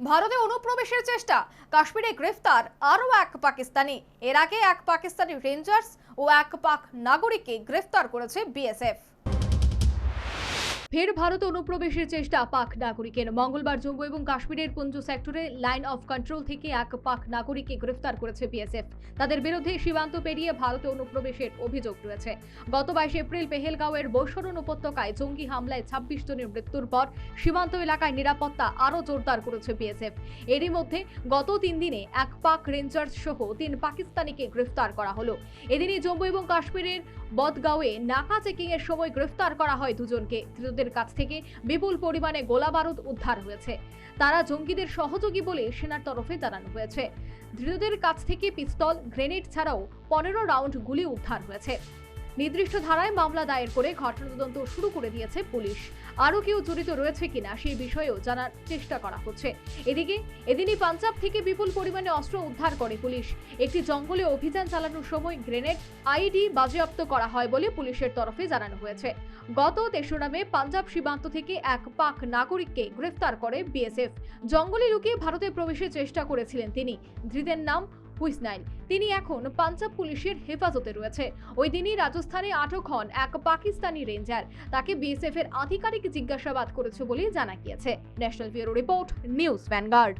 ভারতে অনুপ্রবেশের চেষ্টা। কাশ্মীরে গ্রেফতার আরও এক পাকিস্তানি। এর আগে এক পাকিস্তানি রেঞ্জার্স ও এক পাক নাগরিককে গ্রেফতার করেছে বিএসএফ। ফের ভারতে অনুপ্রবেশের চেষ্টা পাক নাগরিকের। মঙ্গলবার জম্মু এবং কাশ্মীরের পুঞ্জ সেক্টরে লাইন অফ কন্ট্রোল থেকে এক পাক নাগরিককে গ্রেফতার করেছে বিএসএফ। তাদের বিরুদ্ধে সীমান্ত পেরিয়ে ভারতে অনুপ্রবেশের অভিযোগ রয়েছে। গত বাইশে এপ্রিল পেহেলগাঁওয়ের বৈশরণ উপত্যকায় জঙ্গি হামলায় ছাব্বিশ জনের মৃত্যুর পর সীমান্ত এলাকায় নিরাপত্তা আরও জোরদার করেছে বিএসএফ। এরই মধ্যে গত তিন দিনে এক পাক রেঞ্জার্স সহ তিন পাকিস্তানিকে গ্রেফতার করা হলো। এদিনই জম্মু এবং কাশ্মীরের বদগাঁওয়ে নাকা চেকিংয়ের সময় গ্রেফতার করা হয় দুজনকে। কাছ থেকে বিপুল পরিমাণে গোলাবারুদ উদ্ধার হয়েছে। তারা জঙ্গিদের সহযোগী বলে সেনার তরফে জানানো হয়েছে। ধৃতদের কাছ থেকে পিস্তল, গ্রেনেড ছাড়াও পনেরো রাউন্ড গুলি উদ্ধার হয়েছে। নির্দিষ্ট ধারায় মামলা দায়ের করে ঘটনা তদন্ত শুরু করে দিয়েছে পুলিশ। আরও কেউ জড়িত রয়েছে কিনা সেই বিষয়েও জানার চেষ্টা করা হচ্ছে। এদিকে, এদিনই পাঞ্জাব থেকে বিপুল পরিমাণে অস্ত্র উদ্ধার করে পুলিশ। একটি জঙ্গলে অভিযান চালানোর সময় গ্রেনেড আইডি বাজেয়াপ্ত করা হয় বলে পুলিশের তরফে জানানো হয়েছে। গত তেসরা মে পাঞ্জাব সীমান্ত থেকে এক পাক নাগরিককে গ্রেফতার করে বিএসএফ। জঙ্গলে লুকিয়ে ভারতে প্রবেশের চেষ্টা করেছিলেন তিনি। ধৃতের নাম হুইসনাইল তিনি এখন পাঞ্জাব পুলিশের হেফাজতে রয়েছে। ওই দিনই রাজস্থানে আটক হন এক পাকিস্তানি রেঞ্জার। তাকে বিএসএফ এর আধিকারিক জিজ্ঞাসাবাদ করেছে বলে জানা গিয়েছে। National bureau report, news vanguard.